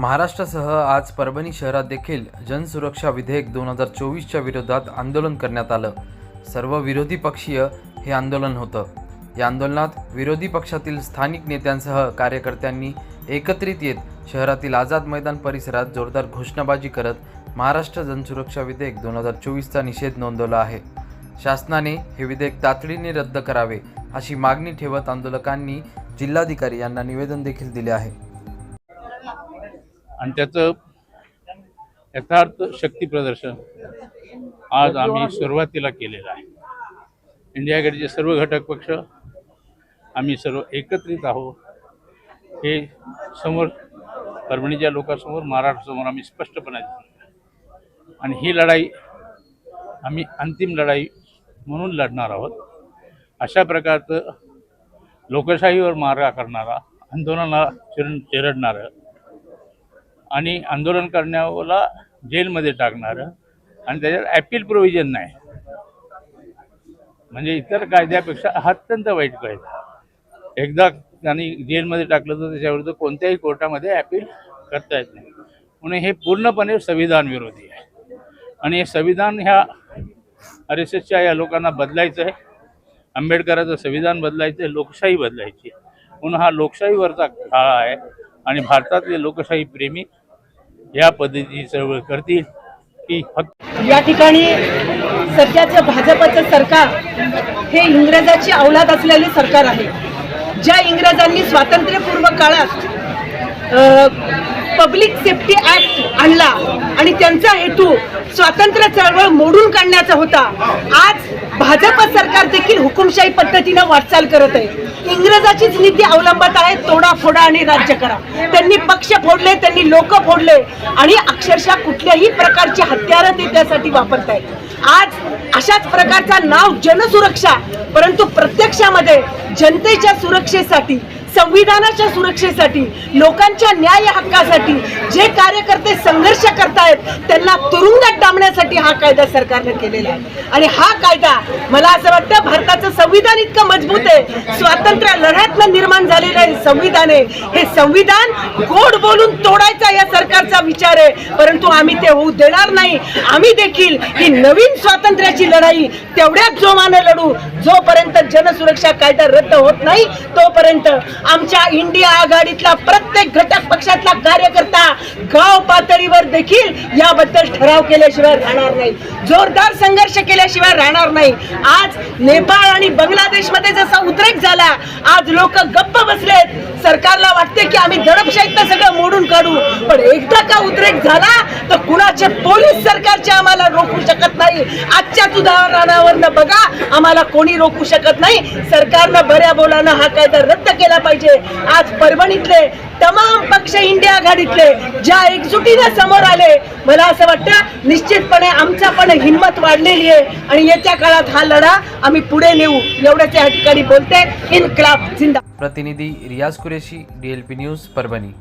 महाराष्ट्रासह आज परभणी शहरात देखील जनसुरक्षा विधेयक दोन हजार चोवीसच्या विरोधात आंदोलन करण्यात आलं. सर्व विरोधी पक्षीय हे आंदोलन होतं. या आंदोलनात विरोधी पक्षातील स्थानिक नेत्यांसह कार्यकर्त्यांनी एकत्रित येत शहरातील आझाद मैदान परिसरात जोरदार घोषणाबाजी करत महाराष्ट्र जनसुरक्षा विधेयक दोन हजार चोवीसचा निषेध नोंदवला आहे. शासनाने हे विधेयक तातडीने रद्द करावे अशी मागणी ठेवत आंदोलकांनी जिल्हाधिकारी यांना निवेदन देखील दिले आहे. आणि त्याचं यथार्थ शक्ती प्रदर्शन आज आम्ही सुरुवातीला केलेलं आहे. इंडिया गेटचे सर्व घटक पक्ष आम्ही सर्व एकत्रित आहोत. हे समोर परभणीच्या लोकांसमोर महाराष्ट्रासमोर आम्ही स्पष्टपणे आणि ही लढाई आम्ही अंतिम लढाई म्हणून लढणार आहोत. अशा प्रकारचं लोकशाहीवर मार्ग करणारा आंदोलनाला चिर चिरडणारं आणि आंदोलन करण्याला जेलमध्ये टाकणारं. आणि त्याच्यात ॲपील प्रोव्हिजन नाही. म्हणजे इतर कायद्यापेक्षा हा अत्यंत वाईट कायदा. एकदा त्यांनी जेलमध्ये टाकलं तर त्याच्याविरुद्ध कोणत्याही कोर्टामध्ये ॲपील करता येत नाही. म्हणून हे पूर्णपणे संविधान विरोधी आहे. आणि हे संविधान ह्या आर एस एसच्या या लोकांना बदलायचं आहे. आंबेडकराचं संविधान बदलायचं आहे. लोकशाही बदलायची आहे. म्हणून हा लोकशाहीवरचा काळ आहे. आणि भारतातले लोकशाही प्रेमी या पद्धतीची चळवळ करतील की या ठिकाणी सध्याचं भाजपचं सरकार हे इंग्रजाची अवलाद असलेले सरकार आहे. ज्या इंग्रजांनी स्वातंत्र्यपूर्व काळात पब्लिक सेफ्टी ऍक्ट आणला आणि त्यांचा हेतू स्वातंत्र्य चळवळ मोडून काढण्याचा होता. आज भाजप सरकार देखील हुकुमशाही पद्धतीनं वाटचाल करत आहे. इंग्रजाचीच नीती अवलंबत आहे तोडा फोडा आणि राज्य करा. त्यांनी पक्ष फोडले त्यांनी लोक फोडले आणि अक्षरशः कुठल्याही प्रकारची हत्यारं ते त्यासाठी वापरत आहेत आज अशाच प्रकारचा नाव जनसुरक्षा परंतु प्रत्यक्षामध्ये जनतेच्या सुरक्षेसाठी संविधानाच्या सुरक्षेसाठी लोकांच्या न्याय हक्कासाठी जे कार्यकर्ते संघर्ष करतायत त्यांना तुरुंगात डांबण्यासाठी हा कायदा सरकारनं केलेला आहे. आणि हा कायदा मला असं वाटतं भारताचं संविधान इतकं मजबूत आहे स्वातंत्र्य लढ्यातनं निर्माण आहे. संविधान आहे. हे संविधान गोड बोलून तोडायचा या सरकारचा विचार आहे. परंतु आम्ही ते होऊ देणार नाही. आम्ही देखील ही नवीन स्वातंत्र्याची लढाई तेवढ्याच जोमाने लढू जोपर्यंत जनसुरक्षा कायदा रद्द होत नाही तोपर्यंत आमच्या इंडिया आघाडीतला प्रत्येक घटक पक्षातला कार्यकर्ता गाव पातळीवर देखील याबद्दल ठराव केल्याशिवाय राहणार नाही. जोरदार संघर्ष केल्याशिवाय राहणार नाही. आज नेपाळ आणि बांगलादेशमध्ये जसा उद्रेक झाला आज लोक गप्प बसले सरकारला वाटते की आम्ही दडपशाहीत सगळं मोडून काढू. पण एकदा का उद्रेक झाला तर कुणाचे पोलीस सरकारचे आम्हाला रोखू शकत नाही. आजच्याच उदाहरणावरनं बघा आम्हाला कोणी रोखू शकत नाही. सरकारनं बऱ्या बोलानं हा कायदा रद्द केला पाहिजे. आज परभणीतले तमाम पक्ष इंडिया आघाडीतले ज्या एकजुटीने समोर आले मला असं वाटतं निश्चितपणे आमचा पण हिंमत वाढलेली आहे. आणि येत्या काळात हा लढा आम्ही पुढे नेऊ एवढ्याच या ठिकाणी बोलते. इनक्लाब जिंदा प्रतिनिधी Riyaz Qureshi D L P news Parbhani.